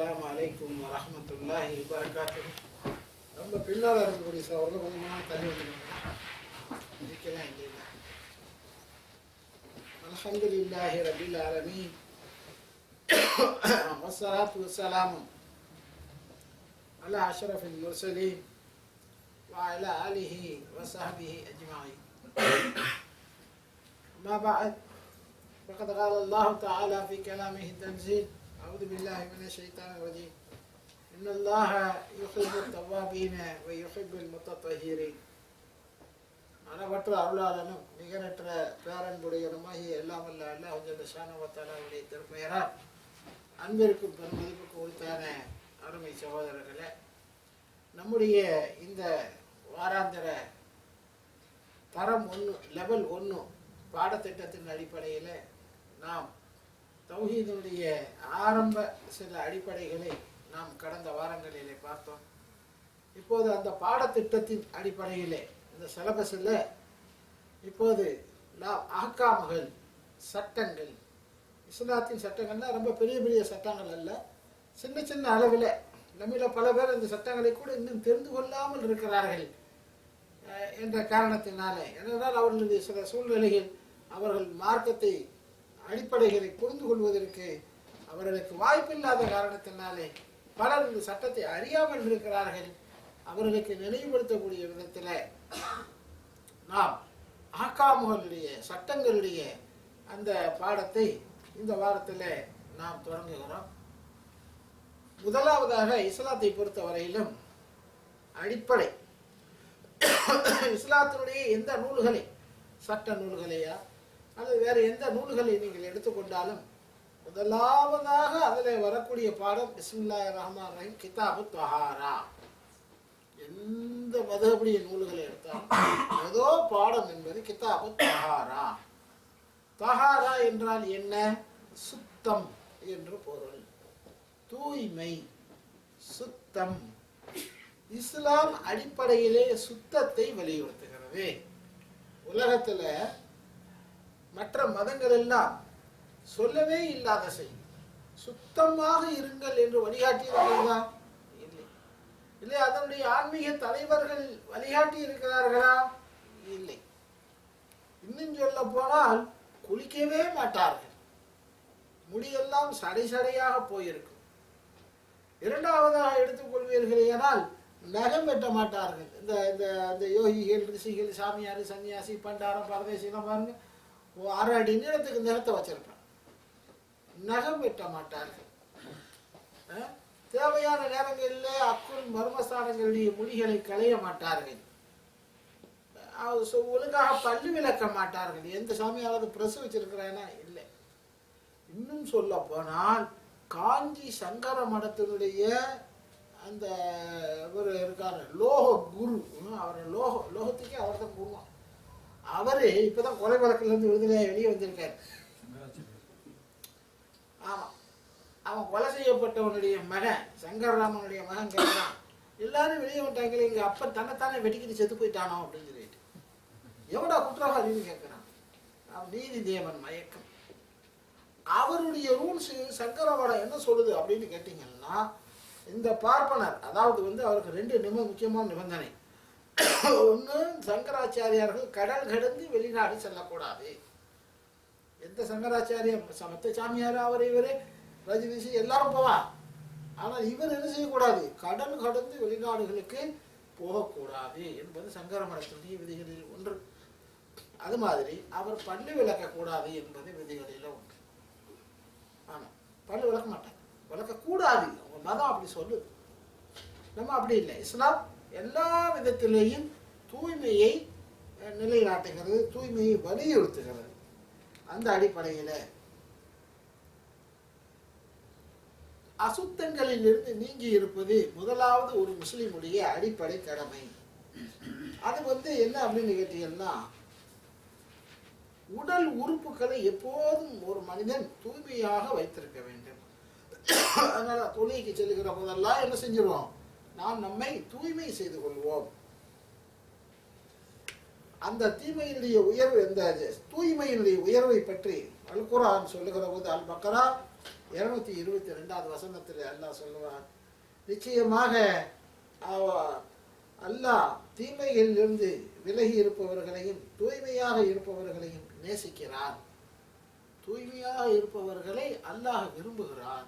அஸ்ஸலாமு அலைக்கும் வரஹ்மத்துல்லாஹி வபரகாத்துஹு ரொம்ப பின்னால் இருக்கக்கூடிய சவர்கள் கொஞ்சமாக தள்ளி வந்துருக்காங்க இருக்கலாம் இல்லையா அல்ஹம்துலில்லாஹி ரபில் ஆலமீன் والصلاة والسلام على أشرف المرسلين وعلى آله وصحبه أجمعين ما بعد فقد قال الله تعالى في كلامه التنزيل أعوذ بالله من الشيطان الرجيم إن الله يحب التوابين ويحب المتطهرين அளவற்ற அருளாளனும் நிகரற்ற பேரன்புடையனுமாகிய எல்லாம் வல்ல அல்லாஹ் ஜல்ல ஷானவத்தாலாவுடைய திருப்பெயரால் அன்பிற்கும் பெருமதிப்புக்கு உரித்தான அருமை சகோதரர்களே நம்முடைய இந்த வாராந்திர தரம் ஒன்று லெவல் ஒன்று பாடத்திட்டத்தின் அடிப்படையில் நாம் தௌஹீதுடைய ஆரம்ப சில அடிப்படைகளை நாம் கடந்த வாரங்களிலே பார்த்தோம். இப்போது அந்த பாடத்திட்டத்தின் அடிப்படையிலே இந்த சிலபஸில் இப்போது லா- அஹ்காமுகள் சட்டங்கள் இஸ்லாத்தின் சட்டங்கள்னால் ரொம்ப பெரிய பெரிய சட்டங்கள் அல்ல. சின்ன சின்ன அளவில் நம்மில பல பேர் இந்த சட்டங்களை கூட இன்னும் தெரிந்து கொள்ளாமல் இருக்கிறார்கள் என்ற காரணத்தினாலே. ஏனென்றால் அவர்களுடைய சில சூழ்நிலைகள் அவர்கள் மார்க்கத்தை அடிப்படைகளை புரிந்து கொள்வதற்கு அவர்களுக்கு வாய்ப்பில்லாத காரணத்தினாலே பலர் இந்த சட்டத்தை அறியாமல் இருக்கிறார்கள். அவர்களுக்கு நினைவுபடுத்தக்கூடிய விதத்தில் நாம் ஆக்காமுகளுடைய சட்டங்களுடைய அந்த பாடத்தை இந்த வாரத்தில் நாம் தொடங்குகிறோம். முதலாவதாக இஸ்லாத்தை பொறுத்த வரையிலும் அடிப்படை இஸ்லாத்தினுடைய எந்த நூல்களை சட்ட நூல்களையா அல்லது வேற எந்த நூல்களை நீங்கள் எடுத்துக்கொண்டாலும் முதலாவதாக அதில் வரக்கூடிய பாடம் பிஸ்மில்லாய் ரஹ்மான் ரஹீம் கிதாபு தொஹாரா. எந்த மதுபடிய நூல்களை எடுத்தாலும் ஏதோ பாடம் என்பது கிதாபு தஹாரா. தஹாரா என்றால் என்ன? சுத்தம் என்று பொருள். தூய்மை சுத்தம். இஸ்லாம் அடிப்படையிலே சுத்தத்தை வலியுறுத்துகிறது. உலகத்துல மற்ற மதங்கள் எல்லாம் சொல்லவே இல்லாத செய்தி. சுத்தமாக இருங்கள் என்று வழிகாட்டி இருக்கிறதா இல்லை. இல்லை அதனுடைய ஆன்மீக தலைவர்கள் வழிகாட்டி இருக்கிறார்களா இல்லை. இன்னும் சொல்ல போனால் குளிக்கவே மாட்டார்கள். முடியெல்லாம் சடை சடையாக போயிருக்கும். இரண்டாவதாக எடுத்துக்கொள்வீர்களேயானால் நகம் வெட்ட மாட்டார்கள். இந்த இந்த அந்த யோகிகள் ரிஷிகள் சாமியார் சன்னியாசி பண்டாரம் பரதேசி பாருங்க ஓ அரை அடி நீளத்துக்கு நிலத்தை வச்சிருப்பான். நகம் வெட்ட மாட்டார்கள். தேவையான நேரங்களில் அக்குள் மர்மஸ்தானங்களுடைய மொழிகளை களைய மாட்டார்கள். ஒழுங்காக பல்லு விளக்க மாட்டார்கள். எந்த சாமியாவது பிரசு வச்சிருக்கிறானா? இல்லை. இன்னும் சொல்ல போனால் காஞ்சி சங்கர மடத்தினுடைய அந்த இவர் இருக்கார் லோக குரு அவர் லோக லோகத்துக்கே அவர் தான் குருவான். அவரு இப்பதான் கொலை வழக்கிலிருந்து விடுதலையாக வெளியே வந்திருக்காரு. ஆமா. அவன் கொலை செய்யப்பட்டவனுடைய மகன் சங்கரராமனுடைய மகன் கேட்கிறான் எல்லாரும் வெளியே வந்துட்டாங்களே எங்க அப்பன் தன்னைத்தானே வெடிக்கிட்டு செத்து போயிட்டானோ அப்படின்னு சொல்லிட்டு. எவடா குற்றவாளின்னு கேட்கிறான் நீதி தேவன் மயக்கம். அவருடைய ரூல்ஸ் சங்கரவாடம் என்ன சொல்லுது அப்படின்னு கேட்டீங்கன்னா இந்த பார்ப்பனர் அதாவது வந்து அவருக்கு ரெண்டு நிம முக்கியமான நிபந்தனை. ஒன்று சங்கராச்சாரியார்கள் கடல் கடந்து வெளிநாடு செல்லக்கூடாது. எந்த சங்கராச்சாரியம் சமத்த சாமியார் அவர் இவர் ரஜினிஷி எல்லாரும் போவா. ஆனால் இவர் என்ன செய்யக்கூடாது? கடல் கடந்து வெளிநாடுகளுக்கு போகக்கூடாது என்பது சங்கர மடத்தினுடைய விதிகளில் ஒன்று. அது மாதிரி அவர் பள்ளி விளக்கக்கூடாது என்பது விதிகளில் ஒன்று. ஆமாம் பல்லு விளக்க மாட்டாங்க விளக்கக்கூடாது. அவங்க மதம் அப்படி சொல்லுது. நம்ம அப்படி இல்லை. இஸ்லாம் எல்லா விதத்திலேயும் தூய்மையை நிலைநாட்டுகிறது தூய்மையை வலியுறுத்துகிறது. அந்த அடிப்படையில் அசுத்தங்களில் இருந்து நீங்கி இருப்பது முதலாவது ஒரு முஸ்லீமுடைய அடிப்படை கடமை. அது வந்து என்ன அப்படின்னு கேட்டீங்கன்னா உடல் உறுப்புகளை எப்போதும் ஒரு மனிதன் தூய்மையாக வைத்திருக்க வேண்டும். அதனால தொழிலுக்கு செல்லுகிற போதெல்லாம் என்ன செஞ்சிருவோம்? நாம் நம்மை தூய்மை செய்து கொள்வோம். அந்த தீமையினுடைய உயர்வு இந்த தூய்மையினுடைய உயர்வை பற்றி அல் குரான் சொல்லுகிற போது அல் பக்கரா இருநூத்தி இருபத்தி ரெண்டாவது வசனத்தில் அல்லாஹ் சொல்லுவான் நிச்சயமாக அல்லாஹ் தீமைகளிலிருந்து விலகி இருப்பவர்களையும் தூய்மையாக இருப்பவர்களையும் நேசிக்கிறான் தூய்மையாக இருப்பவர்களை அல்லாஹ் விரும்புகிறான்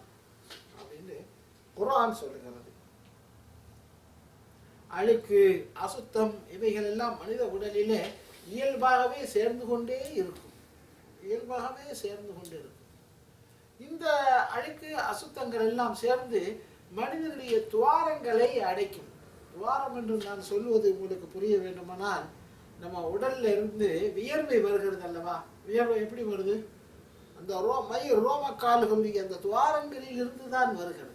அப்படின்னு குரான் சொல்லுகிறது. அழுக்கு அசுத்தம் இவைகள் எல்லாம் மனித உடலிலே இயல்பாகவே சேர்ந்து கொண்டே இருக்கும். இயல்பாகவே சேர்ந்து கொண்டே இருக்கும். இந்த அழுக்கு அசுத்தங்கள் எல்லாம் சேர்ந்து மனிதனுடைய துவாரங்களை அடைக்கும். துவாரம் என்று நான் சொல்வது உங்களுக்கு புரிய வேண்டுமானால் நம்ம உடல்ல இருந்து வியர்வை வருகிறது அல்லவா? வியர்வை எப்படி வருது? அந்த ரோ மை ரோம கால்களுடைய அந்த துவாரங்களில் இருந்து தான் வருகிறது.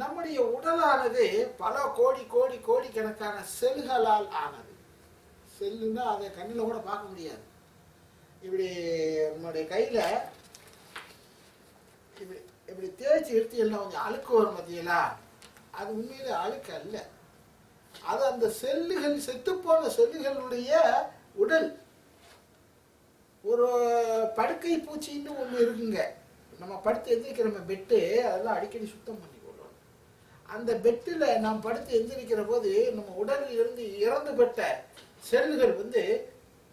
நம்முடைய உடலானது பல கோடி கோடி கோடி கணக்கான செல்களால் ஆனது. செல்லுன்னா அதை கண்ணில் கூட பார்க்க முடியாது. இப்படி நம்முடைய கையில் இப்படி இப்படி தேய்ச்சி எடுத்தீங்கன்னா கொஞ்சம் அழுக்கு வரும் பார்த்தீங்களா அது உண்மையில் அழுக்கு அல்ல. அது அந்த செல்லுகள் செத்துப்போன செல்லுகளுடைய உடல். ஒரு படுக்கை பூச்சின்னு ஒன்று இருக்குங்க. நம்ம படுத்து எந்திரிக்கிற பெட்டு அதெல்லாம் அடிக்கடி சுத்தம் பண்ணி அந்த பெட்டில் நாம் படுத்து எந்திரிக்கிற போது நம்ம உடலில் இருந்து இறந்து பெற்ற செல்கள் வந்து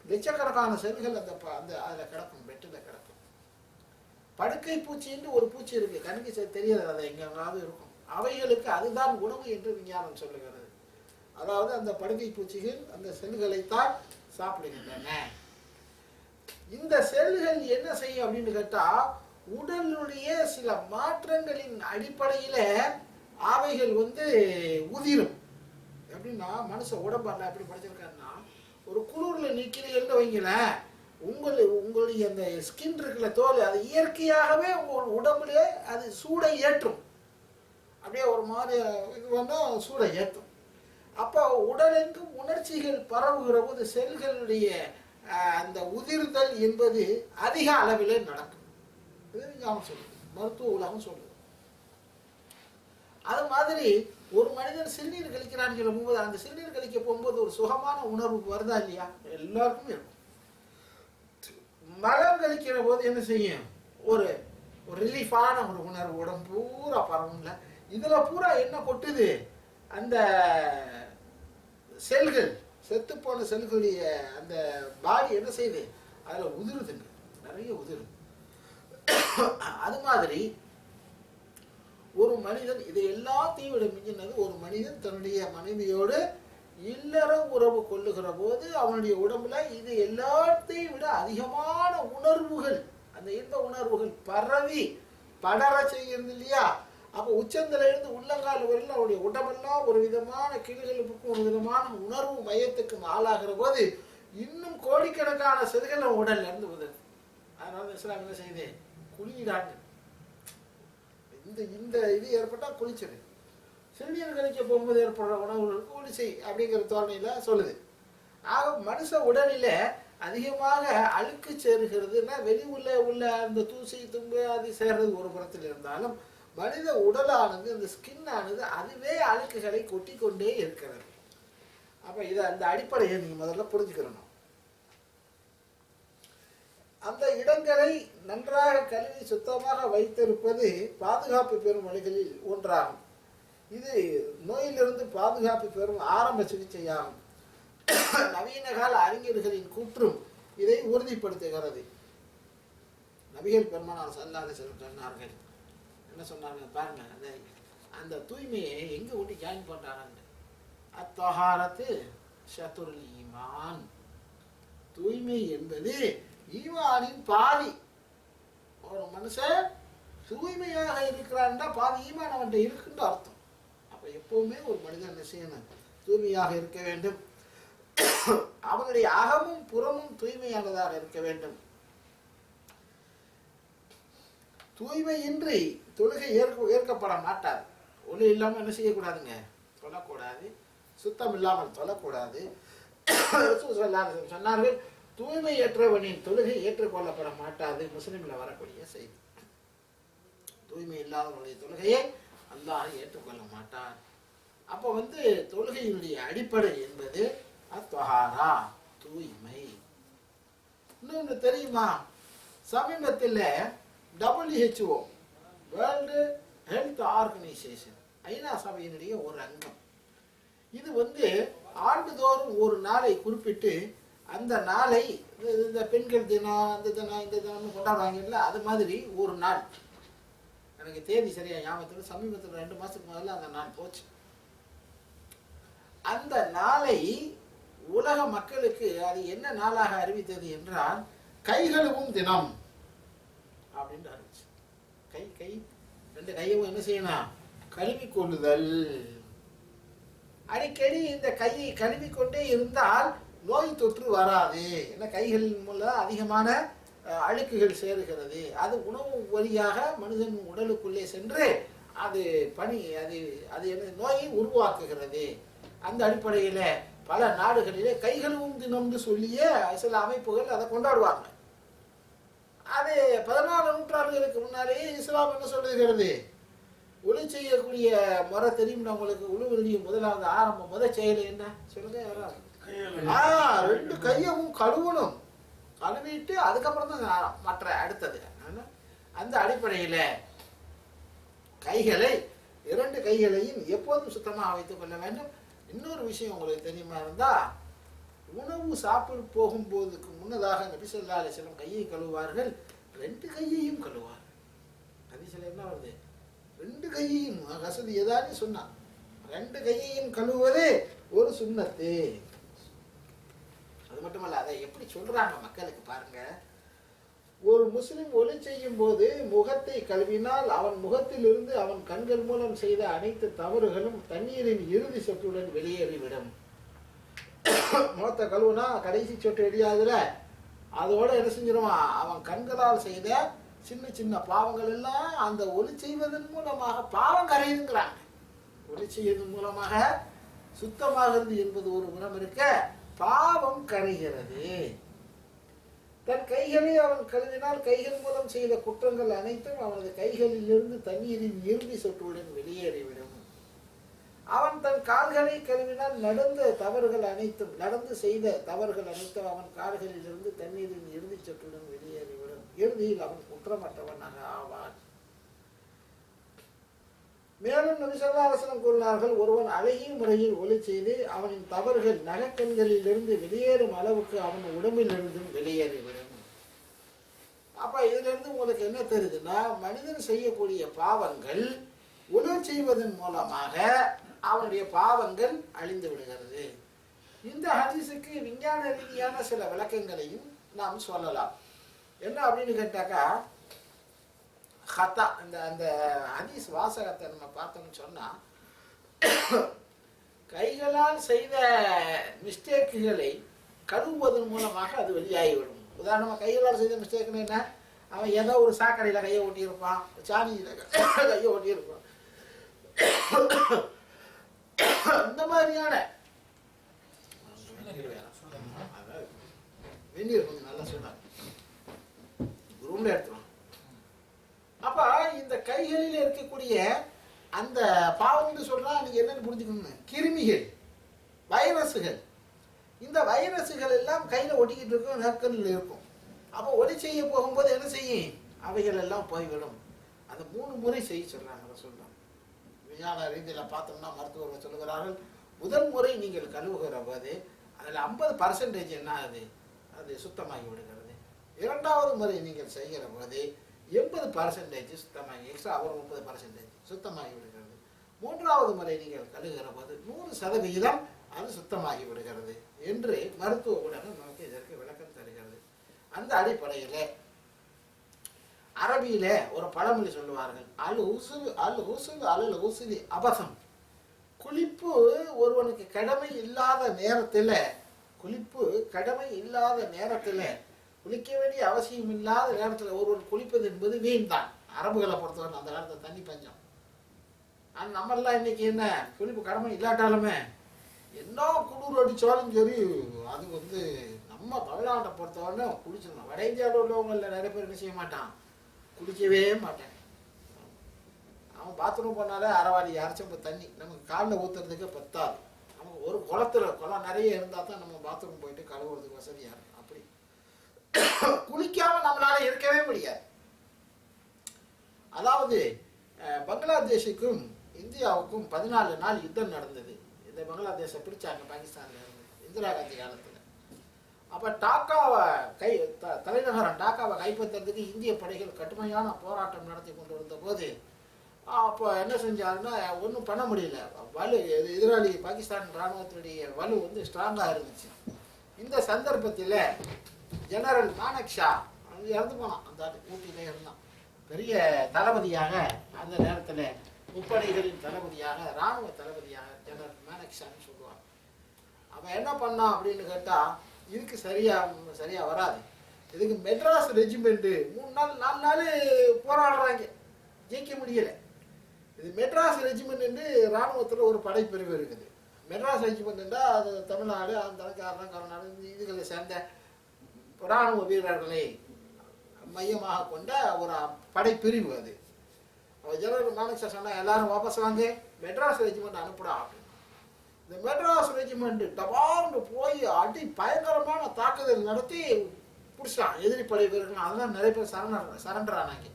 லட்சக்கணக்கான செல்கள் அந்த ப- அந்த அதில் கிடக்கும் பெட்டில் கிடக்கும். படுக்கை பூச்சின்னு ஒரு பூச்சி இருக்கு. கண்ணுக்கு தெரியாது அது எங்கெங்காவது இருக்கும். அவைகளுக்கு அதுதான் உணவு என்று விஞ்ஞானம் சொல்லுகிறது. அதாவது அந்த படுக்கை பூச்சிகள் அந்த செல்களைத்தான் சாப்பிடுகின்றன. இந்த செல்கள் என்ன செய்யும் அப்படின்னு கேட்டால் உடலுடைய சில மாற்றங்களின் அடிப்படையில் ஆவைகள் வந்து உதிரும். எப்படின்னா மனுஷ உடம்பெல்லாம் எப்படி படிச்சிருக்காருன்னா ஒரு குளிரில் நிற்கிறீங்கன்னு வைங்களேன் உங்கள் உங்களுடைய அந்த ஸ்கின் இருக்கிற தோல் அது இயற்கையாகவே உங்கள் உடம்புல அது சூடை ஏற்றும். அப்படியே ஒரு மாதிரி இது வந்தால் சூடை ஏற்றும். அப்போ உடலெங்கும் உணர்ச்சிகள் பரவுகிற போது செல்களுடைய அந்த உதிர்தல் என்பது அதிக அளவிலே நடக்கும். இது விஞ்ஞானம் சொல்லுது மருத்துவ உலகம் சொல்லுது. அது மாதிரி ஒரு மனிதன் சிறுநீர் கழிக்கிறான்னு சொல்லும்போது அந்த சிறுநீர் கழிக்க போகும்போது ஒரு சுகமான உணர்வு வருதா இல்லையா? எல்லாருக்குமே இருக்கும். மலம் கழிக்கிற போது என்ன செய்யும்? ஒரு ஒரு ரிலீஃபான ஒரு உணர்வு உடம்பு பூரா பரவல இதில் பூரா என்ன கொட்டுது? அந்த செல்கள் செத்து போன செல்களுடைய அந்த பாடி என்ன செய்யுது? அதில் உதிருதுங்க. நிறைய உதிருது அது மாதிரி ஒரு மனிதன் இதை எல்லாத்தையும் விட மிஞ்சினது ஒரு மனிதன் தன்னுடைய மனைவியோடு இல்லற உறவு கொள்ளுகிற போது அவனுடைய உடம்புல இது எல்லாத்தையும் விட அதிகமான உணர்வுகள் அந்த இன்ப உணர்வுகள் பரவி படர செய்கிறது இல்லையா? அப்போ உச்சந்திலிருந்து உள்ளங்கால் வரையில் அவருடைய உடம்பெல்லாம் ஒரு விதமான கிளுகிழப்புக்கும் ஒரு விதமான உணர்வு மையத்துக்கும் ஆளாகிற போது இன்னும் கோடிக்கணக்கான செதுகள் உடல் உடல்ல இருந்து உதவு அதனால இஸ்லாம் என்ன செய்யுது? குளியிடாட்டு இந்த இந்த இது ஏற்பட்டால் குளிச்சல் சிறுநீர் கழிக்க போகும்போது ஏற்படுற உணவுகளுக்கு குளிசை அப்படிங்கிற தோரணையில் சொல்லுது. ஆக மனுஷ உடலில் அதிகமாக அழுக்கு சேருகிறதுனா வெளி உள்ள உள்ள அந்த தூசி தும்பு அது சேர்றது ஒரு புறத்தில் இருந்தாலும் மனித உடலானது இந்த ஸ்கின் ஆனது அதுவே அழுக்குகளை கொட்டி கொண்டே இருக்கிறது. அப்போ இதை அந்த அடிப்படையை நீங்கள் முதல்ல புரிஞ்சுக்கிறணும் அந்த இடங்களை நன்றாக கழுவி சுத்தமாக வைத்திருப்பது பாதுகாப்பு பெறும் வழிகளில் ஒன்றாகும். இது நோயிலிருந்து பாதுகாப்பு பெறும் ஆரம்ப சிகிச்சையாகும். நவீன கால அறிஞர்களின் கூற்றும் இதை உறுதிப்படுத்துகிறது. நபிகள் பெருமானார் சல்லாத சொன்னார்கள். என்ன சொன்னாங்க பாருங்க அந்த அந்த தூய்மையை எங்கே ஊட்டி ஜாயின் பண்ணுறாங்க அத்தஹாரத்து ஷத்துருல் ஈமான். தூய்மை என்பது ஈமானின் பாதி ஒரு மனுஷன் தூய்மையாக இருக்கிறான்டா பாதி ஈமான் அவன்கிட்ட இருக்குன்ற அர்த்தம். அப்ப எப்பவுமே ஒரு மனிதன் என்ன செய்யணும்? தூய்மையாக இருக்க வேண்டும். அவனுடைய அகமும் புறமும் தூய்மையானதாக இருக்க வேண்டும். தூய்மையின்றி தொழுகை ஏற்க ஏற்கப்பட மாட்டார். ஒளி இல்லாமல் என்ன செய்யக்கூடாதுங்க? தொழக்கூடாது. சுத்தம் இல்லாமல் தொழக்கூடாது. சொன்னார்கள் தூய்மையற்றவனின் தொழுகை ஏற்றுக்கொள்ளப்பட மாட்டாது முஸ்லீமில் வரக்கூடிய செய்தி. தூய்மை இல்லாதவனுடைய தொழுகையை அல்லாஹ் ஏற்றுக்கொள்ள மாட்டான் அப்போ வந்து தொழுகையினுடைய அடிப்படை என்பது அத்வஹாரா தூய்மை. இன்னொன்று தெரியுமா? சமீபத்தில் டபிள்யூஹெச்ஓ வேர்ல்டு ஹெல்த் ஆர்கனைசேஷன் ஐநா சபையினுடைய ஒரு அங்கம். இது வந்து ஆண்டுதோறும் ஒரு நாளை குறிப்பிட்டு அந்த நாளை இந்த பெண்கள் தினம் அந்த தினம் இந்த தினம்னு கொண்டாடுவாங்கல்ல அது மாதிரி ஒரு நாள். எனக்கு தேதி சரியா ஞாபகத்தில் சமீபத்தில் ரெண்டு மாதத்துக்கு முதல்ல அந்த நாள் போச்சு. அந்த நாளை உலக மக்களுக்கு அது என்ன நாளாக அறிவித்தது என்றால் கைகழுவும் தினம் அப்படின்னு அறிவிச்சு. கை கை ரெண்டு கையவும் என்ன செய்யணும்? கழுவி கொள்ளுதல். அடிக்கடி இந்த கையை கழுவி கொண்டே இருந்தால் நோய் தொற்று வராது ஏன்னா கைகளின் மூலம் அதிகமான அழுக்குகள் சேருகிறது. அது உணவு வழியாக மனிதன் உடலுக்குள்ளே சென்று அது பனி அது அது என்ன நோயை உருவாக்குகிறது. அந்த அடிப்படையில் பல நாடுகளிலே கைகளும் தினம்னு சொல்லியே சில அமைப்புகள் அதை கொண்டாடுவாங்க அது பதினாறு நூற்றாண்டுகளுக்கு முன்னாலேயே இஸ்லாம் என்ன சொல்லுகிறது? ஒளி செய்யக்கூடிய முறை தெரியும் உங்களுக்கு? உழுவுடைய முதலாவது ஆரம்பம். முதல் செயல் என்ன? சொல்லுங்க யாராவது. ரெண்டு கையவும் கழுவணும். கழுவிட்டு அதுக்கப்புறம் தான் மற்ற அடுத்தது. அந்த அடிப்படையில் கைகளை இரண்டு கைகளையும் எப்போதும் சுத்தமாக வைத்துக் கொள்ள வேண்டும். இன்னொரு விஷயம் உங்களுக்கு தெரியுமா இருந்தால் உணவு சாப்பிட போகும்போதுக்கு முன்னதாக நபிசல்லா ஸல்லல்லாஹு கையை கழுவுவார்கள் ரெண்டு கையையும் கழுவார்கள். ஹதீஸ்ல என்ன வருது? ரெண்டு கையையும் வசதி ஏதாவது சொன்னான். ரெண்டு கையையும் கழுவுவதே ஒரு சுண்ணத்து. மட்டுமல்ல அதை எப்படி சொல்றாங்க மக்களுக்கு பாருங்க. ஒரு முஸ்லிம் ஒளி செய்யும் போது முகத்தை கழுவினால் அவன் முகத்திலிருந்து அவன் கண்கள் மூலம் செய்த அனைத்து தவறுகளும் தண்ணீரின் இறுதி சொட்டுடன் வெளியேறிவிடும். முகத்தை கழுவுனா கடைசி சொட்டு வெளியாகுதுல அதோட என்ன செஞ்சிருவான்? அவன் கண்களால் செய்த சின்ன சின்ன பாவங்கள் எல்லாம் அந்த ஒளி செய்வதன் மூலமாக பாவம் கரையுங்கிறாங்க. ஒளி செய்வதன் மூலமாக சுத்தமாகிறது என்பது ஒரு குணம் இருக்க பாவம் கரைகிறது. தன் கைகளை அவன் கருதினால் கைகள் மூலம் செய்த குற்றங்கள் அனைத்தும் அவனது கைகளிலிருந்து தண்ணீரின் இறுதி சொட்டுடன் வெளியேறிவிடும். அவன் தன் கால்களை கழுவினால் நடந்த தவறுகள் அனைத்தும் நடந்து செய்த தவறுகள் அனைத்தும் அவன் கால்களிலிருந்து தண்ணீரின் இறுதி சொட்டுடன் வெளியேறிவிடும். இறுதியில் அவன் குற்றமற்றவனாக ஆவான். மேலும் நபிசல்லாசனம் கூறினார்கள் ஒருவன் அழகிய முறையில் ஒளி செய்து அவனின் தவறுகள் நகக்கண்களில் இருந்து வெளியேறும் அளவுக்கு அவன் உடம்பிலிருந்தும் வெளியேறிவிடும் அப்ப இதுல இருந்து உங்களுக்கு என்ன தெரியுதுன்னா மனிதன் செய்யக்கூடிய பாவங்கள் உணவு செய்வதன் மூலமாக அவனுடைய பாவங்கள் அழிந்து விடுகிறது. இந்த ஹதீஸுக்கு விஞ்ஞான ரீதியான சில விளக்கங்களையும் நாம் சொல்லலாம். என்ன அப்படின்னு கேட்டாக்கா ஹத்தா இந்த அந்த ஹதீஸ் வாசகத்தை நம்ம பார்த்தோம்னு சொன்னா கைகளால் செய்த மிஸ்டேக்குகளை கழுவுவதன் மூலமாக அது வெளியாகிவிடும். உதாரணமாக கைகளால் செய்த மிஸ்டேக்னு என்ன? அவன் ஏதோ ஒரு சாக்கடையில் கையை ஒட்டியிருப்பான் சாணியில் கையை ஒட்டியிருப்பான் இந்த மாதிரியான வெந்நீர் கொஞ்சம் நல்லா சொன்னார் ரூம்ல எடுத்துருவான் அப்ப இந்த கைகளில் இருக்கக்கூடிய அந்த பாவம்னு சொல்றா நீங்க என்னன்னு புரிஞ்சுக்கணும் கிருமிகள் வைரஸுகள். இந்த வைரஸுகள் எல்லாம் கையில ஒட்டிக்கிட்டு இருக்கும் நற்கனில் இருக்கும். அப்போ ஒளி செய்ய போகும்போது என்ன செய்யும்? அவைகள் எல்லாம் போய்விடும். அந்த மூணு முறை செய்ய சொல்றாங்க சொல்றாங்க. விஞ்ஞான ரீதியில் பார்த்தோம்னா மருத்துவர்கள் சொல்லுகிறார்கள் முதல் முறை நீங்கள் கழுவுகிற போது அதில் ஐம்பது பர்சன்டேஜ் என்ன ஆகுது? அது சுத்தமாகி விடுகிறது. இரண்டாவது முறை நீங்கள் செய்கிற போது எண்பது பர்சன்டேஜ் சுத்தமாகி எக்ஸ்ட்ரா ஒரு முப்பது பர்சன்டேஜ் சுத்தமாகி விடுகிறது. மூன்றாவது முறை நீங்கள் கழுகுகிற போது நூறு சதவிகிதம் அது சுத்தமாகி விடுகிறது என்று மருத்துவ ஊடகம் நமக்கு இதற்கு விளக்கம் தருகிறது. அந்த அடிப்படையில் அரபியில ஒரு பழமொழி சொல்லுவார்கள் அல் உசுல் அல் உசுல் அல் உசுலி அபசம். குளிப்பு ஒருவனுக்கு கடமை இல்லாத நேரத்தில் குளிப்பு கடமை இல்லாத நேரத்தில் குளிக்க வேண்டிய அவசியம் இல்லாத நேரத்தில் ஒருவர் குளிப்பது என்பது வீண் தான். அரபுகளை பொறுத்தவரை அந்த காலத்தில் தண்ணி பஞ்சம். ஆனால் நம்மெல்லாம் இன்னைக்கு என்ன? குளிப்பு கடமை இல்லாட்டாலுமே என்ன குளிர் அடித்தாலும் சரி அது வந்து நம்ம தமிழ்நாட்டை பொறுத்தவரை குளிச்சிடணும் வட இந்தியாவில் உள்ளவங்களில் நிறைய பேர் என்ன செய்ய மாட்டான்? குளிக்கவே மாட்டேன். அவன் பாத்ரூம் போனாலே அரைவாடி அரைச்சம்பு தண்ணி. நமக்கு காலில் ஊற்றுறதுக்கு பத்தாது. நமக்கு ஒரு குளத்துல குளம் நிறைய இருந்தால் தான் நம்ம பாத்ரூம் போயிட்டு கழுவுறதுக்கு வசதியாக இருக்கும். குளிக்காம நம்மளால இருக்கவே முடியாது. அதாவது பங்களாதேஷுக்கும் இந்தியாவுக்கும் பதினாலு நாள் யுத்தம் நடந்தது. இந்த பங்களாதேஷை பிடிச்சாங்க பாகிஸ்தான்ல இருந்து இந்திரா காந்தி காலத்துல. அப்ப டாக்காவை கை த- தலைநகரம் டாக்காவை கைப்பற்றுறதுக்கு இந்திய படைகள் கடுமையான போராட்டம் நடத்தி கொண்டு வந்த போது அப்போ என்ன செஞ்சாருன்னா ஒன்றும் பண்ண முடியல. வலு எது- எதிராளி பாகிஸ்தான் இராணுவத்தினுடைய வலு வந்து ஸ்ட்ராங்காக இருந்துச்சு. இந்த சந்தர்ப்பத்தில் ஜெனரல் மானக்ஷா இறந்து போனான். அந்த ஆளு ஊட்டியிலே இருந்தான். பெரிய தளபதியாக அந்த நேரத்தில் முப்படைகளின் தளபதியாக இராணுவ தளபதியாக ஜெனரல் மேனக்ஷான்னு சொல்லுவாங்க அவன் என்ன பண்ணான் அப்படின்னு கேட்டால் இதுக்கு சரியாக சரியாக வராது. இதுக்கு மெட்ராஸ் ரெஜிமெண்ட்டு மூணு நாள் நாலு நாள் போராடுறாங்க. ஜெயிக்க முடியலை. இது மெட்ராஸ் ரெஜிமெண்ட் இராணுவத்தில் ஒரு படைப்பிரிவு இருக்குது. மெட்ராஸ் ரெஜிமெண்ட்னா அது தமிழ்நாடு அந்த கேரளா கர்நாடகா இதுகளை சேர்ந்த இராணுவ வீரர்களை மையமாக கொண்ட ஒரு படைப்பிரிவு அது. அவர் ஜெனரல் மானக்ஷா சொன்னால் எல்லாரும் வாபஸ் வாங்க மெட்ராஸ் ரெஜிமெண்ட் அனுப்புடா அப்படின்னு. இந்த மெட்ராஸ் ரெஜிமெண்ட் டபார்னு போய் அடி பயங்கரமான தாக்குதல் நடத்தி பிடிச்சிட்டான். எதிரி படை வீரர்கள் அதெல்லாம் நிறைய பேர் சரணர் சரண்டர் ஆனாங்க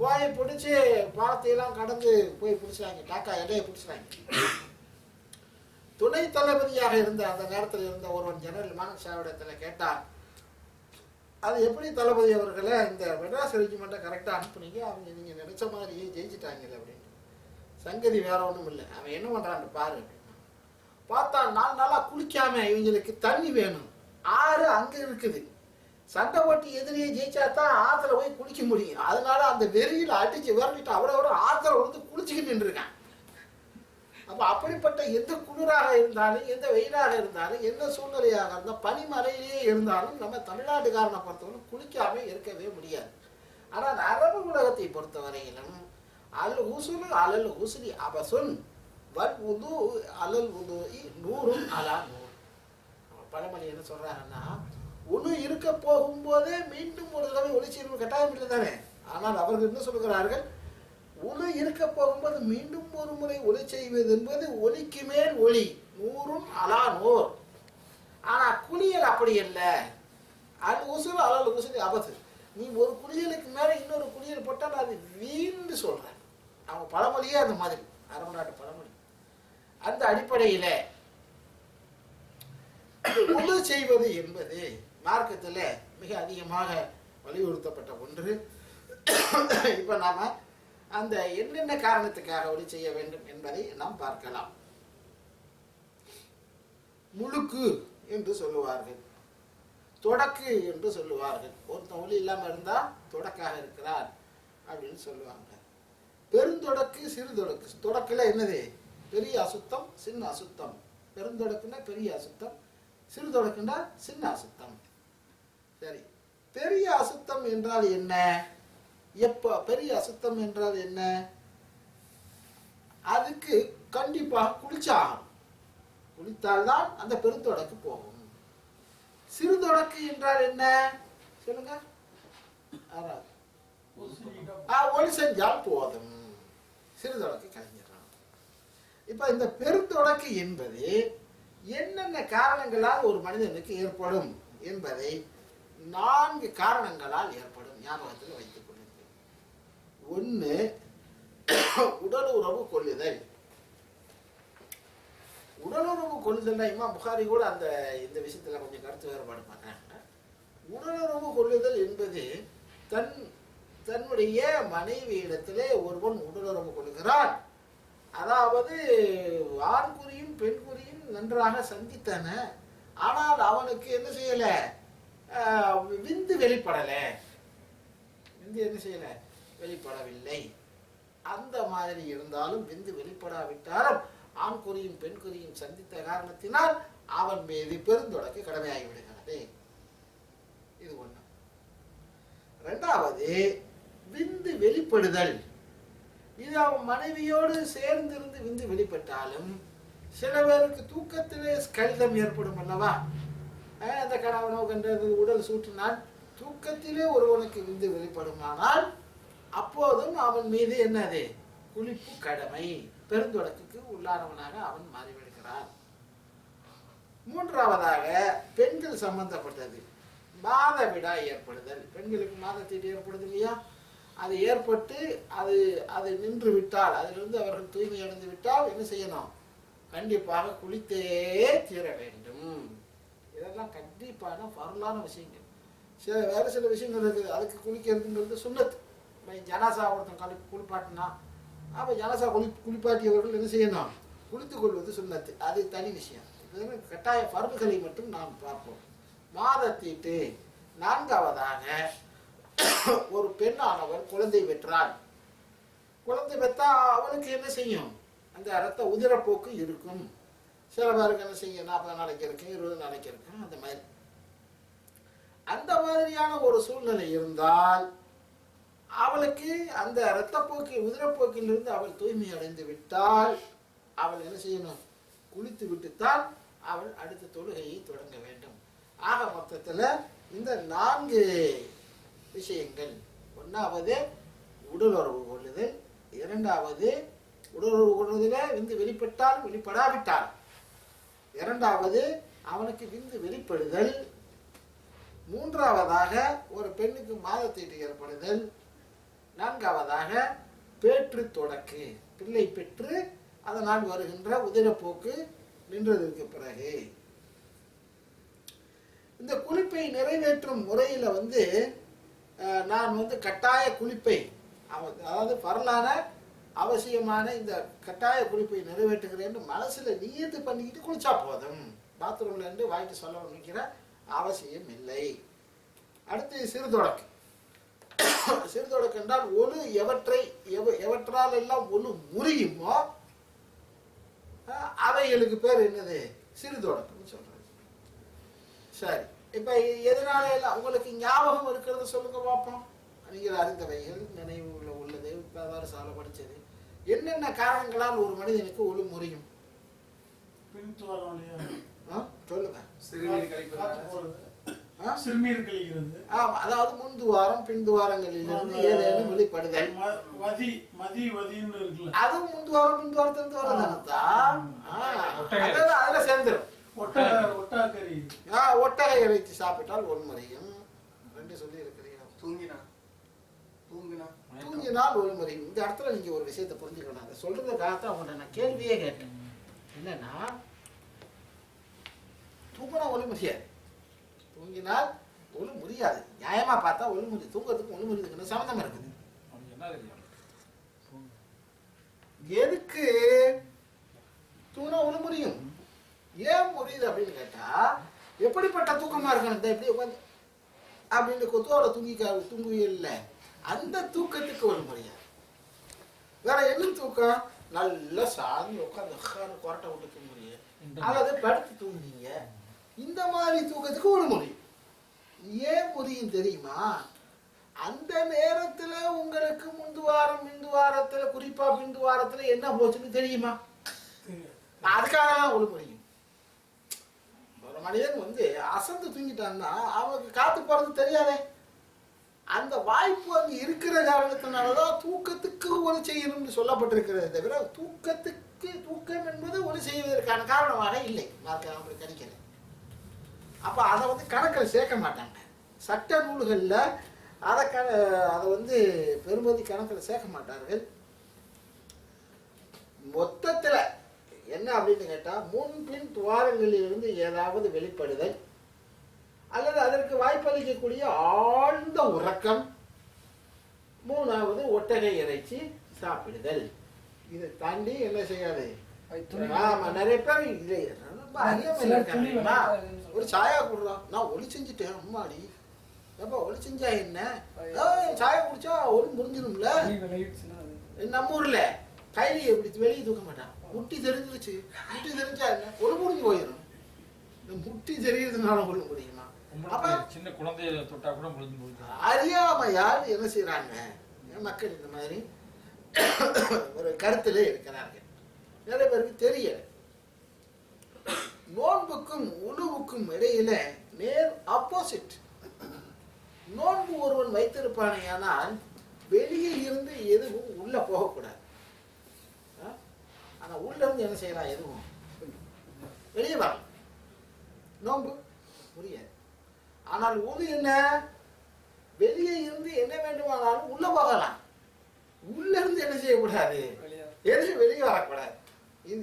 போய் பிடிச்சி பாலத்தையெல்லாம் கடந்து போய் பிடிச்சிட்டாங்க. டாக்கா இடையை பிடிச்சிட்டாங்க. துணை தளபதியாக இருந்த அந்த நேரத்தில் இருந்த ஒருவன் ஜெனரல் மானக்ஷாவிடத்தில் கேட்டான். அது எப்படி தளபதி அவர்களை இந்த மெட்ராஸ் ரெஜிமெண்ட்டை கரெக்டாக அனுப்புனீங்க? அவங்க நீங்கள் நினச்ச மாதிரியே ஜெயிச்சிட்டாங்கல்ல அப்படின்னு. சங்கதி வேற ஒன்றும் இல்லை. அவன் என்ன பண்ணுறான்னு பாரு அப்படின்னு. பார்த்தா நாலு நாளாக குளிக்காம இவங்களுக்கு தண்ணி வேணும். ஆறு அங்கே இருக்குது. சண்டை ஓட்டி எதிரியை ஜெயிச்சா தான் ஆற்றுல போய் குளிக்க முடியும். அதனால அந்த வெறியில் அடிச்சு விரட்டிட்டு அவ்வளோ ஒரு ஆற்றுல வந்து குளிச்சுக்கிட்டு நின்றுருக்கான். அப்போ அப்படிப்பட்ட எந்த குளிராக இருந்தாலும் எந்த வெயிலாக இருந்தாலும் எந்த சூழ்நிலையாக இருந்தால் பனிமலையிலேயே இருந்தாலும் நம்ம தமிழ்நாட்டுக்காரனை பொறுத்தவரை குளிக்காம இருக்கவே முடியாது. ஆனால் அரபு உலகத்தை பொறுத்தவரையிலும் அல் உசுலு அலல் உசுலி அபசுன் வல் உது அலல் உது நூறும் அலா நூறு. பழமொழி என்ன சொல்கிறாங்கன்னா ஒன்று இருக்க போகும்போதே மீண்டும் ஒரு தடவை ஒளி கட்டாயம் இல்லை தானே ஆனால் அவர்கள் என்ன சொல்கிறார்கள் ஒளி இருக்க போகும்போது மீண்டும் ஒரு முறை ஒளி செய்வது என்பது ஒளிக்கு மேல் ஒளி நூறும் அலா நூர். ஆனால் குளியல் அப்படி இல்லை. அது உசுறு அலல் உசுறு அபத்து நீ ஒரு குளியலுக்கு மேலே இன்னொரு குளியல் போட்டால் அது வீண்டு சொல்கிறேன் அவங்க பழமொழியே அந்த மாதிரி. அரபு நாட்டு பழமொழி. அந்த அடிப்படையில் உழு செய்வது என்பது மார்க்கத்தில் மிக அதிகமாக வலியுறுத்தப்பட்ட ஒன்று. இப்போ நாம் அந்த என்னென்ன காரணத்துக்காக ஒளி செய்ய வேண்டும் என்பதை நாம் பார்க்கலாம். முழுக்கு என்று சொல்லுவார்கள். தொடக்கு என்று சொல்லுவார்கள். ஒருத்தன் ஒளி இல்லாமல் இருந்தால் தொடக்காக இருக்கிறார் அப்படின்னு சொல்லுவாங்க. பெருந்தொடக்கு சிறு தொடக்கு தொடக்கில் என்னது? பெரிய அசுத்தம் சின்ன அசுத்தம். பெருந்தொடக்குன்னா பெரிய அசுத்தம் சிறு தொடக்குன்னா சின்ன அசுத்தம். சரி. பெரிய அசுத்தம் என்றால் என்ன? எப்போ பெரிய அசுத்தம் என்றால் என்ன? அதுக்கு கண்டிப்பாக குளிச்சாகும் குளித்தால்தான் அந்த பெருந்தொடக்கு போகும். சிறு தொடக்கு என்றால் என்ன? சொல்லுங்க. ஒளி செஞ்சால் போதும். சிறு தொடக்கு கலைஞரான் இப்ப இந்த பெருந்தொடக்கு என்பது என்னென்ன காரணங்களால் ஒரு மனிதனுக்கு ஏற்படும் என்பதை நான்கு காரணங்களால் ஏற்படும். ஞாபகத்தில் வைத்துக் ஒன்று ஒன்று உடலுறவு கொள்ளுதல். உடலுறவு கொள்ளுதல்னா இம்மா புகாரி கூட அந்த இந்த விஷயத்தில் கொஞ்சம் கருத்து வேறுபாடு பண்ணாங்க. உடலுறவு கொள்ளுதல் என்பது தன் தன்னுடைய மனைவியிடத்திலே ஒருவன் உடலுறவு கொள்கிறான் அதாவது ஆண் குறியும் பெண் குறியும் நன்றாக சந்தித்தன. ஆனால் அவனுக்கு என்ன செய்யலை? விந்து வெளிப்படலை. விந்து என்ன செய்யலை? வெளிப்படவில்லை. அந்த மாதிரி இருந்தாலும் விந்து வெளிப்படாவிட்டாலும் ஆண் குறியும் பெண் குறியும் சந்தித்த காரணத்தினால் அவன் மீது பெருந்தொடக்கு கடமையாகி விடுகிறது. இது ஒண்ணு. ரெண்டாவது விந்து வெளிப்படுதல். இது அவன் மனைவியோடு சேர்ந்திருந்து விந்து வெளிப்பட்டாலும் சில பேருக்கு தூக்கத்திலே ஸ்கலிதம் ஏற்படும் அல்லவா? அந்த கணவனோ கண்டது உடல் சூட்டினால் தூக்கத்திலே ஒருவனுக்கு விந்து வெளிப்படுமானால் அப்போதும் அவன் மீது என்னது? குளிப்பு கடமை. பெருந்தொடக்குக்கு உள்ளானவனாக அவன் மாறிவிடுகிறான். மூன்றாவதாக பெண்கள் சம்பந்தப்பட்டது. விடா ஏற்படுதல். பெண்களுக்கு மாதத்தீட்டு ஏற்படுது இல்லையா? அது ஏற்பட்டு அது அது நின்று விட்டால் அதிலிருந்து அவர்கள் தூய்மை அடைந்து விட்டால் என்ன செய்யணும்? கண்டிப்பாக குளித்தே தீர வேண்டும். இதெல்லாம் கண்டிப்பான வரலான விஷயங்கள். சில வேறு சில விஷயங்கள் இருக்குது. அதுக்கு குளிக்கிறதுங்கிறது சுண்ணத்து. இப்போ ஜனாசா ஒருத்தன் கழி குளிப்பாட்டினா அப்போ ஜனாசா குளி குளிப்பாட்டியவர்கள் என்ன செய்யணும் குளித்துக் கொள்வது சுண்ணத்து. அது தனி விஷயம். கட்டாய பருப்புகளை மட்டும் நாம் பார்ப்போம். மாதத்தீட்டு நான்காவதாக ஒரு பெண்ணானவர் குழந்தை பெற்றாள். குழந்தை பெற்றா அவளுக்கு என்ன செய்யும்? அந்த ரத்த உதிரப்போக்கு இருக்கும். சில பேருக்கு என்ன செய்யும்? நாற்பது நாளைக்கு இருக்கும் இருபது நாளைக்கு இருக்கும் அந்த மாதிரி. அந்த மாதிரியான ஒரு சூழ்நிலை இருந்தால் அவளுக்கு அந்த இரத்தப்போக்கு உதிரப்போக்கிலிருந்து அவள் தூய்மை அடைந்து விட்டால் அவள் என்ன செய்யணும்? குளித்து விட்டுத்தான் அவள் அடுத்த தொழுகையை தொடங்க வேண்டும். ஆக மொத்தத்தில் இந்த நான்கு விஷயங்கள். ஒன்றாவது உடலுறவு கொள்ளுதல். இரண்டாவது உடலுறவு கொள்வதில் விந்து வெளிப்பட்டால் வெளிப்படாவிட்டால் இரண்டாவது அவனுக்கு விந்து வெளிப்படுதல். மூன்றாவதாக ஒரு பெண்ணுக்கு மாதத்தீட்டு ஏற்படுதல். நான்காவதாக பேற்று தொடக்கு. பிள்ளை பெற்று அதனால் வருகின்ற உதிரப்போக்கு நின்றதற்கு பிறகு. இந்த குளிப்பை நிறைவேற்றும் முறையில் வந்து நான் வந்து கட்டாய குளிப்பை அவ- அதாவது வரலான அவசியமான இந்த கட்டாய குளிப்பை நிறைவேற்றுகிறேன்னு மனசில் நியத்து பண்ணிக்கிட்டு குளிச்சா போதும். பாத்ரூம்லேருந்து வாங்கிட்டு சொல்ல நினைக்கிற அவசியம் இல்லை. அடுத்து சிறு தொடக்கு. சிறுதொடக்கு என்றால் ஒழு எவற்றை எவ எவற்றால் எல்லாம் ஒழு முறியுமோ அவைகளுக்கு பேர் என்னது? சிறுதொடக்குன்னு சொல்றது. சரி. இப்ப எதனால எல்லாம் உங்களுக்கு ஞாபகம் இருக்கிறத சொல்லுங்க பார்ப்போம். நீங்கள் அறிந்தவைகள் நினைவுல உள்ளது வேறு சால படிச்சது என்னென்ன காரணங்களால் ஒரு மனிதனுக்கு ஒழு முறியும்? சொல்லுங்க. சிறுநீர் கழிக்கிறது ஆமா அதாவது முன்துவாரம் பின்துவாரங்களிலிருந்து ஏதேனும் வெளிப்படுதல் வதி மதி வதின்னு இருக்குல்ல. அதுவும் முன்துவாரம் பின்துவாரத்திலிருந்து வரதானதான் ஒட்டகை. அதுல சேர்ந்துடும் ஒட்டக ஒட்டாக்கறி. ஆ, ஒட்டகை இறைச்சி சாப்பிட்டால் ஒன்முறையும் ரெண்டு சொல்லி இருக்கிறீங்க தூங்கினா? தூங்கினா? தூங்கினால் ஒளிமுறையும் இந்த இடத்துல நீங்க ஒரு விஷயத்தை புரிஞ்சுக்கணும். அதை சொல்றதுக்காகத்தான் உங்கள்ட்ட நான் கேள்வியே கேட்டேன். என்னன்னா தூங்கினா ஒளி முடியாது தூங்கினால் ஒளி முடியாது. நியாயமா பார்த்தா ஒளி முடி தூங்கறதுக்கு ஒளி முடியுதுக்குன்னு சம்மந்தம் இருக்குது. எதுக்கு தூங்கினா ஒளி முடியும் ஏன் முடியுது அப்படின்னு கேட்டா எப்படிப்பட்ட தூக்கமா இருக்கணும்? எப்படி உட்காந்து அப்படின்னு கொத்தோட தூங்கிக்கா தூங்குவியல்ல அந்த தூக்கத்துக்கு ஒரு முடியாது வேற என்ன தூக்கம்? நல்லா சார்ந்து உட்காந்து உட்காந்து கொரட்டை விட்டு தூங்குறீங்க அல்லது படுத்து தூங்குறீங்க. இந்த மாதிரி தூக்கத்துக்கு ஒரு முடியும் ஏன் முடியும் தெரியுமா? அந்த நேரத்துல உங்களுக்கு முந்து வாரம் பிந்து வாரத்துல குறிப்பா பிந்து வாரத்துல என்ன போச்சுன்னு தெரியுமா. அதுக்காக தான் ஒரு முடியும் ஒரு மனிதன் வந்து அசந்து தூங்கிட்டான்னா அவனுக்கு காத்து போறது தெரியாதே. அந்த வாய்ப்பு அங்க இருக்கிற காரணத்தினாலதான் தூக்கத்துக்கு ஒளி செய்யணும்னு சொல்லப்பட்டிருக்கிறதே தவிர தூக்கத்துக்கு தூக்கம் என்பது ஒளி செய்வதற்கான காரணமாக இல்லை. மார்க்க அப்படி கணிக்கிறேன் அப்ப அதை வந்து கணக்கில் சேர்க்க மாட்டாங்க. சட்ட நூல்கள்ல அதை க அதை வந்து பெருமதி கணக்கில் சேர்க்க மாட்டார்கள். மொத்தத்துல என்ன அப்படின்னு கேட்டா முன்பின் துவாரங்களிலிருந்து ஏதாவது வெளிப்படுதல் அல்லது அதற்கு வாய்ப்பளிக்கக்கூடிய ஆழ்ந்த உறக்கம் மூணாவது ஒட்டகை இறைச்சி சாப்பிடுதல். இதை தாண்டி என்ன செய்யாது? நிறைய பேர் இல்லை ரொம்ப அறியாமையில ஒரு சாயா குடுறான் நான் ஒளி செஞ்சுட்டேன் அம்மாடி. ஏப்பா ஒளி செஞ்சா என்ன? சாயா குடிச்சா ஒளி முடிஞ்சிடும்ல நம்ம ஊர்ல கைலி எப்படி வெளியே தூக்க மாட்டான் முட்டி தெரிஞ்சிருச்சு. முட்டி தெரிஞ்சா என்ன? ஒரு முடிஞ்சு போயிடும். இந்த முட்டி தெரியறதுனால ஒண்ணு முடியுமா? அப்ப. சின்ன குழந்தைய தொட்டா கூட முடிஞ்சு முடிஞ்சு அறியாமையால் என்ன செய்றாங்க? மக்கள் இந்த மாதிரி ஒரு கருத்திலே இருக்கிறார்கள். நிறைய பேருக்கு தெரியல. நோன்புக்கும் உணவுக்கும் இடையில நேர் ஆப்போசிட் நோன்பு ஒருவன் வைத்திருப்பானேயானால் வெளியே இருந்து எதுவும் உள்ள போகக்கூடாது. ஆ? ஆனா உள்ள இருந்து என்ன செய்யலாம்? எதுவும். வெளியே வரலாம் நோன்பு புரியாது ஆனால் உது என்ன? வெளியே இருந்து என்ன வேண்டுமானாலும் உள்ள போகலாம். உள்ள இருந்து என்ன செய்யக்கூடாது? எதுவும் வெளியே வரக்கூடாது. இது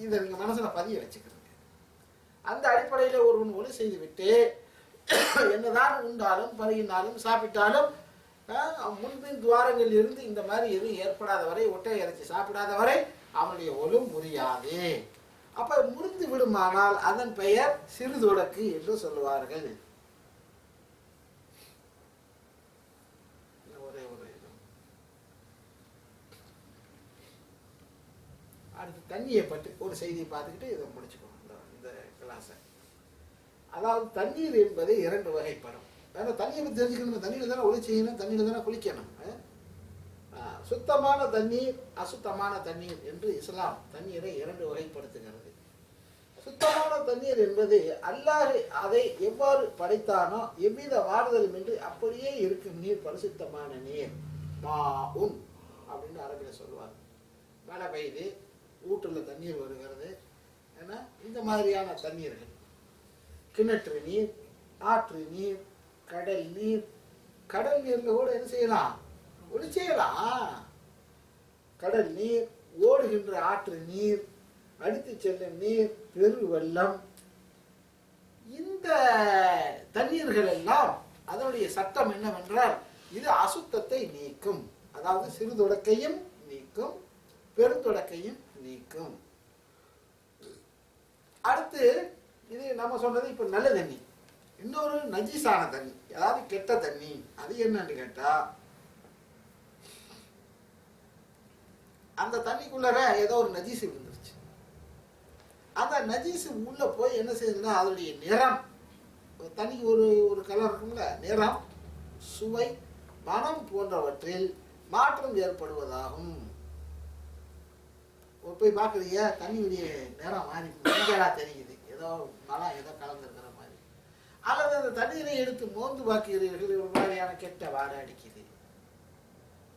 இது நீங்க மனசுல பதிய வச்சுக்கிறீங்க அந்த அடிப்படையில் ஒருவன் ஒளி செய்துவிட்டு என்னதான் உண்டாலும் பருகினாலும் சாப்பிட்டாலும் முன்பின் துவாரங்களில் இருந்து இந்த மாதிரி எதுவும் ஏற்படாத வரை ஒட்டை இறைச்சி சாப்பிடாத வரை அவனுடைய ஒழு முறியாது. அப்ப முறிந்து விடுமானால் அதன் பெயர் சிறுதொடக்கு என்று சொல்லுவார்கள். ஒரே ஒரு இது. அடுத்து தண்ணியை பற்றி ஒரு செய்தியை பார்த்துக்கிட்டு இதை முடிச்சுக்கணும் கிளாஸை அதாவது தண்ணீர் என்பது இரண்டு வகைப்படும். ஏன்னா தண்ணியை பற்றி தெரிஞ்சுக்கணும். தண்ணியில் தானே ஒளி செய்யணும் தண்ணியில் தானே குளிக்கணும் சுத்தமான தண்ணீர் அசுத்தமான தண்ணீர் என்று இஸ்லாம் தண்ணீரை இரண்டு வகைப்படுத்துகிறது. சுத்தமான தண்ணீர் என்பது அல்லாஹ் அதை எவ்வாறு படைத்தானோ எவ்வித மாறுதலும் என்று அப்படியே இருக்கும் நீர் பரிசுத்தமான நீர். மா உன் அப்படின்னு அரபியில் சொல்லுவார் மழை பெய்யுது ஊற்றுல தண்ணீர் வருகிறது. ஏன்னா இந்த மாதிரியான தண்ணீர்கள் கிணற்று நீர் ஆற்று நீர் கடல் நீர். கடல் நீர்ல கூட என்ன செய்யலாம்? ஒளி செய்யலாம். கடல் நீர் ஓடுகின்ற ஆற்று நீர் அடித்து செல்லும் நீர் பெரு வெள்ளம். இந்த தண்ணீர்கள் எல்லாம் அதனுடைய சட்டம் என்னவென்றால் இது அசுத்தத்தை நீக்கும். அதாவது சிறு தொடக்கையும் நீக்கும் பெருந்தொடக்கையும் நீக்கும். அடுத்து இது நம்ம சொன்னது இப்போ நல்ல தண்ணி. இன்னொரு நஜீசான தண்ணி. அதாவது கெட்ட தண்ணி. அது என்னன்னு கேட்டால் அந்த தண்ணிக்குள்ளர ஏதோ ஒரு நஜீசு விழுந்துருச்சு. அந்த நஜீசு உள்ளே போய் என்ன செய்யுதுன்னா அதனுடைய நிறம் ஒரு தண்ணிக்கு ஒரு ஒரு கலர் இருக்கும்ல நிறம் சுவை மனம் போன்றவற்றில் மாற்றம் ஏற்படுவதாகும். போய் பார்க்குறீங்க தண்ணியுடைய நிறம் மாறி மஞ்சளா தெரியுது. ஏதோ மலம் ஏதோ கலந்துருக்கிற மாதிரி. அல்லது அந்த தண்ணீரை எடுத்து மோந்து பார்க்கிறீர்கள் ஒரு மாதிரியான கெட்ட வாடை அடிக்குது.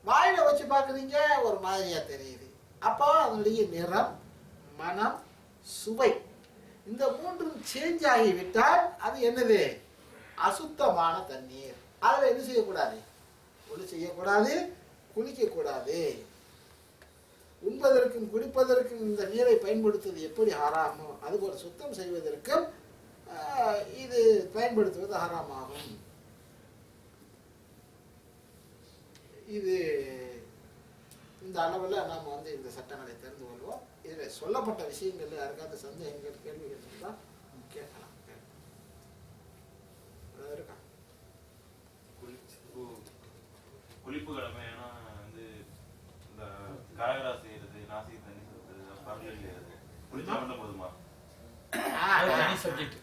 வாயில வச்சு பார்க்குறீங்க ஒரு மாதிரியாக தெரியுது. அப்போ அதனுடைய நிறம் மனம் சுவை. இந்த மூன்றும் சேஞ்ச் ஆகிவிட்டால் அது என்னது? அசுத்தமான தண்ணீர். அதில் என்ன செய்யக்கூடாது? ஒளி செய்யக்கூடாது குளிக்கக்கூடாது. உண்பதற்கும் குடிப்பதற்கும் இந்த நீரை பயன்படுத்துவது எப்படி ஹராமோ அதுபோல் சுத்தம் செய்வதற்கும் ஆஹ், இது பயன்படுத்துவது ஹராமாகும். இது இந்த அளவில் நாம் வந்து இந்த சட்டங்களை தெரிந்து கொள்வோம். இதில் சொல்லப்பட்ட விஷயங்கள் யாருக்காவது சந்தேகங்கள் கேள்விகள் இருந்தால் கேட்கலாம். இருக்கா? குளிச்சு- குளிப்பு கடமை ஏன்னா வந்து இந்த கடகராசி குளிச்சா மட்டும் போதுமா சப்ஜெக்ட்